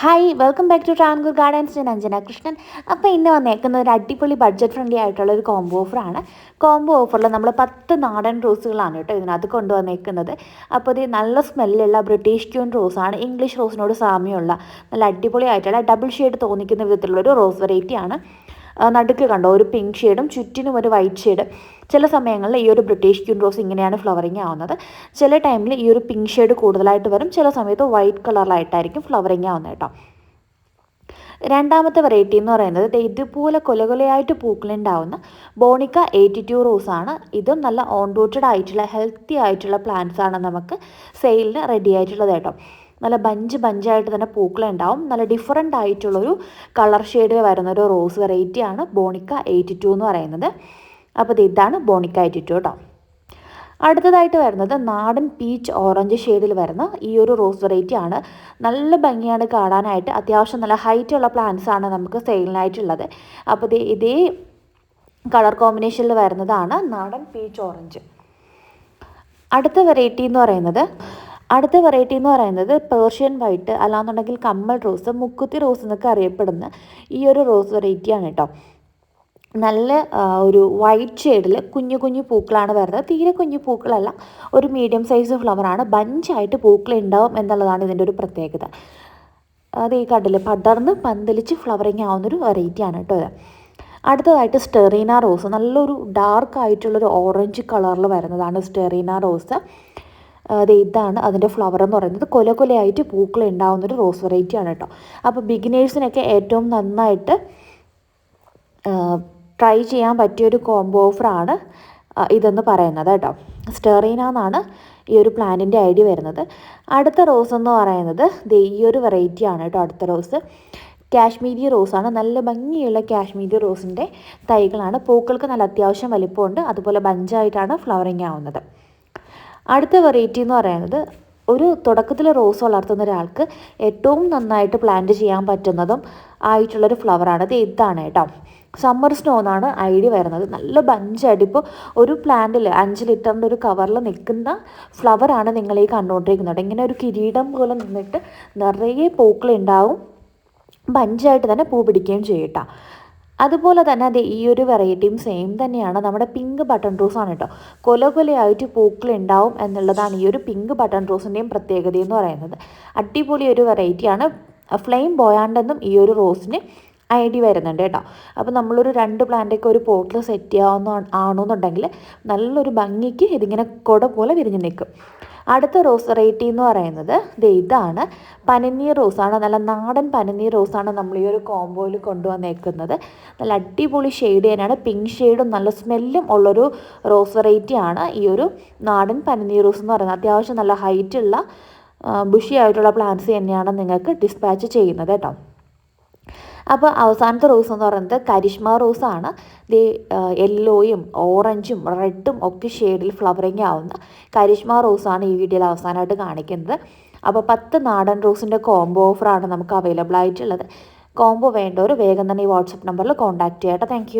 Hi welcome back to Travancore gardens ഞാൻ അഞ്ജന കൃഷ്ണൻ. അപ്പോൾ ഇന്ന് വന്നേക്കുന്ന ഒരു അടിപൊളി ബഡ്ജറ്റ് ഫ്രണ്ട്ലി ആയിട്ടുള്ള ഒരു കോംബോ ഓഫറാണ് കോംബോ ഓഫറിൽ നമ്മൾ പത്ത് നാടൻ റോസുകളാണ് കേട്ടോ ഇതിനകത്ത് കൊണ്ടുവന്നേക്കുന്നത്. അപ്പോൾ ഇത് നല്ല സ്മെല്ലുള്ള ബ്രിട്ടീഷ് ട്യൂൺ റോസാണ് ഇംഗ്ലീഷ് റോസിനോട് സാമ്യമുള്ള നല്ല അടിപൊളി ആയിട്ടുള്ള ഡബിൾ ഷെയ്ഡ് തോന്നിക്കുന്ന വിധത്തിലുള്ള ഒരു റോസ് വെറൈറ്റിയാണ് നടുക്ക് കണ്ടോ? ഒരു പിങ്ക് ഷെയ്ഡും ചുറ്റിനും ഒരു വൈറ്റ് ഷെയ്ഡ് ചില സമയങ്ങളിൽ ഈ ഒരു ബ്രിട്ടീഷ് ക്യൂൺ റോസ് ഇങ്ങനെയാണ് ഫ്ലവറിങ് ആവുന്നത്. ചില ടൈമിൽ ഈ ഒരു പിങ്ക് ഷെയ്ഡ് കൂടുതലായിട്ട് വരും. ചില സമയത്ത് വൈറ്റ് കളറിലായിട്ടായിരിക്കും ഫ്ലവറിങ് ആവുന്നത് കേട്ടോ. രണ്ടാമത്തെ വെറൈറ്റി എന്ന് പറയുന്നത് ഇതുപോലെ കൊലകൊലയായിട്ട് പൂക്കളുണ്ടാവുന്ന ബോണിക്ക എയ്റ്റി ടു റോസ് ആണ്. ഇതും നല്ല ഓൺ റൂട്ടഡ് ആയിട്ടുള്ള ഹെൽത്തി ആയിട്ടുള്ള പ്ലാന്റ്സ് ആണ് നമുക്ക് സെയിലിന് റെഡി ആയിട്ടുള്ളത് കേട്ടോ. നല്ല ബഞ്ച് ബഞ്ചായിട്ട് തന്നെ പൂക്കളുണ്ടാവും. നല്ല ഡിഫറെന്റ് ആയിട്ടുള്ളൊരു കളർ ഷെയ്ഡിൽ വരുന്ന ഒരു റോസ് വെറൈറ്റിയാണ് ബോണിക്ക എയ്റ്റി ടു എന്ന് പറയുന്നത്. അപ്പോൾ ഇതാണ് ബോണിക്ക എയ്റ്റി ടു കേട്ടോ അടുത്തതായിട്ട് വരുന്നത് നാടൻ പീച്ച് ഓറഞ്ച് ഷെയ്ഡിൽ വരുന്ന ഈ ഒരു റോസ് വെറൈറ്റി ആണ്. നല്ല ഭംഗിയാണ് കാണാനായിട്ട്. അത്യാവശ്യം നല്ല ഹൈറ്റ് ഉള്ള പ്ലാന്റ്സ് ആണ് നമുക്ക് സെയിലിനായിട്ടുള്ളത് അപ്പോൾ ഇത് ഇതേ കളർ കോമ്പിനേഷനിൽ വരുന്നതാണ് നാടൻ പീച്ച് ഓറഞ്ച് അടുത്ത വെറൈറ്റി എന്ന് പറയുന്നത് അടുത്ത വെറൈറ്റി എന്ന് പറയുന്നത് പേർഷ്യൻ വൈറ്റ് അല്ലാന്നുണ്ടെങ്കിൽ കമ്മൽ റോസ് മുക്കുത്തി റോസ് എന്നൊക്കെ അറിയപ്പെടുന്ന ഈ ഒരു റോസ് വെറൈറ്റിയാണ് കേട്ടോ നല്ല ഒരു വൈറ്റ് ഷെയ്ഡിൽ കുഞ്ഞു കുഞ്ഞു പൂക്കളാണ് വരുന്നത്. തീരെ കുഞ്ഞു പൂക്കളല്ല ഒരു മീഡിയം സൈസ് ഫ്ലവറാണ് ബഞ്ചായിട്ട് പൂക്കൾ ഉണ്ടാവും എന്നുള്ളതാണ് ഇതിന്റെ ഒരു പ്രത്യേകത. അത് ഈ കണ്ടില്ല പടർന്ന് പന്തലിച്ച് ഫ്ലവറിങ് ആവുന്നൊരു വെറൈറ്റിയാണ് കേട്ടോ ഇത്. അടുത്തതായിട്ട് സ്റ്റെറീന റോസ് നല്ലൊരു ഡാർക്ക് ആയിട്ടുള്ളൊരു ഓറഞ്ച് കളറിൽ വരുന്നതാണ് സ്റ്റെറീന റോസ് അത് ഇതാണ് അതിന്റെ ഫ്ലവർ എന്ന് പറയുന്നത്. കൊല കൊലയായിട്ട് പൂക്കൾ ഉണ്ടാവുന്നൊരു റോസ് വെറൈറ്റിയാണ് കേട്ടോ. അപ്പോൾ ബിഗിനേഴ്സിനൊക്കെ ഏറ്റവും നന്നായിട്ട് ട്രൈ ചെയ്യാൻ പറ്റിയൊരു കോംബോ ഓഫറാണ് ഇതെന്ന് പറയുന്നത് കേട്ടോ. സ്റ്റെറീന എന്നാണ് ഈ ഒരു പ്ലാന്റിന്റെ ഐഡിയ വരുന്നത്. അടുത്ത റോസ് എന്ന് പറയുന്നത് ഈ ഒരു വെറൈറ്റിയാണ് കേട്ടോ അടുത്ത റോസ് കാശ്മീരി റോസാണ് നല്ല ഭംഗിയുള്ള കാശ്മീരി റോസിന്റെ തൈകളാണ്. പൂക്കൾക്ക് നല്ല അത്യാവശ്യം വലിപ്പമുണ്ട്. അതുപോലെ ബഞ്ചായിട്ടാണ് ഫ്ലവറിങ് ആവുന്നത്. അടുത്ത വെറൈറ്റി എന്ന് പറയുന്നത് ഒരു തുടക്കത്തിൽ റോസ് വളർത്തുന്ന ഒരാൾക്ക് ഏറ്റവും നന്നായിട്ട് പ്ലാന്റ് ചെയ്യാൻ പറ്റുന്നതും ആയിട്ടുള്ളൊരു ഫ്ലവറാണ് ഇത് ഇതാണ് കേട്ടോ. സമ്മർ സ്നോ എന്നാണ് ഐഡിയ വരുന്നത്. നല്ല ബഞ്ചായിട്ട് ഇപ്പോൾ ഒരു പ്ലാന്റിൽ അഞ്ച് ലിറ്ററിന്റെ ഒരു കവറിൽ നിൽക്കുന്ന ഫ്ലവറാണ് നിങ്ങൾ ഈ കണ്ടുകൊണ്ടിരിക്കുന്നത്. ഇങ്ങനെ ഒരു കിരീടം പോലെ നിന്നിട്ട് നിറയെ പൂക്കളുണ്ടാവും ബഞ്ചായിട്ട് തന്നെ പൂ പിടിക്കുകയും ചെയ്യട്ടോ അതുപോലെ തന്നെ അത് ഈ ഒരു വെറൈറ്റിയും സെയിം തന്നെയാണ്. നമ്മുടെ പിങ്ക് ബട്ടൺ റോസ് ആണ് കേട്ടോ കൊല കൊലയായിട്ട് പൂക്കൾ ഉണ്ടാവും എന്നുള്ളതാണ് ഈ ഒരു പിങ്ക് ബട്ടൺ റോസിന്റെയും പ്രത്യേകത എന്ന് പറയുന്നത്. അടിപൊളി ഒരു വെറൈറ്റിയാണ് ഫ്ലെയിം ബോയാണ്ടെന്നും ഈ ഒരു റോസിന് ഐഡി വരുന്നുണ്ട് കേട്ടോ അപ്പോൾ നമ്മളൊരു രണ്ട് പ്ലാന്റൊക്കെ ഒരു പോട്ടിൽ സെറ്റ് ചെയ്യാവുന്ന ആണെന്നുണ്ടെങ്കിൽ നല്ലൊരു ഭംഗിക്ക് ഇതിങ്ങനെ കുട പോലെ വിരിഞ്ഞ് നിൽക്കും. അടുത്ത റോസ് വെറൈറ്റി എന്ന് പറയുന്നത് ഇതാണ്. പനനീർ റോസാണ് നല്ല നാടൻ പനനീർ റോസാണ് നമ്മൾ ഈ ഒരു കോംബോയിൽ കൊണ്ടുവന്നേക്കുന്നത്. നല്ല അടിപൊളി ഷെയ്ഡ് തന്നെയാണ്. പിങ്ക് ഷെയ്ഡും നല്ല സ്മെല്ലും ഉള്ളൊരു റോസ് വെറൈറ്റി ആണ് ഈ ഒരു നാടൻ പനനീർ റോസ് എന്ന് പറയുന്നത്. അത്യാവശ്യം നല്ല ഹൈറ്റുള്ള ബുഷി ആയിട്ടുള്ള പ്ലാന്റ്സ് തന്നെയാണ് നിങ്ങൾക്ക് ഡിസ്പാച്ച് ചെയ്യുന്നത് കേട്ടോ. അപ്പോൾ അവസാനത്തെ റോസ് എന്ന് പറയുന്നത് കരിഷ്മ റോസാണ് ദേ യെല്ലോയും ഓറഞ്ചും റെഡും ഒക്കെ ഷെയ്ഡിൽ ഫ്ലവറിങ് ആവുന്ന കരിഷ്മ റോസാണ് ഈ വീഡിയോയിൽ അവസാനമായിട്ട് കാണിക്കുന്നത്. അപ്പോൾ പത്ത് നാടൻ റോസിന്റെ കോംബോ ഓഫറാണ് നമുക്ക് അവൈലബിൾ ആയിട്ടുള്ളത്. കോംബോ വേണ്ടവർ വേഗം തന്നെ ഈ വാട്സപ്പ് നമ്പറിൽ കോൺടാക്റ്റ് ചെയ്യട്ടെ. താങ്ക്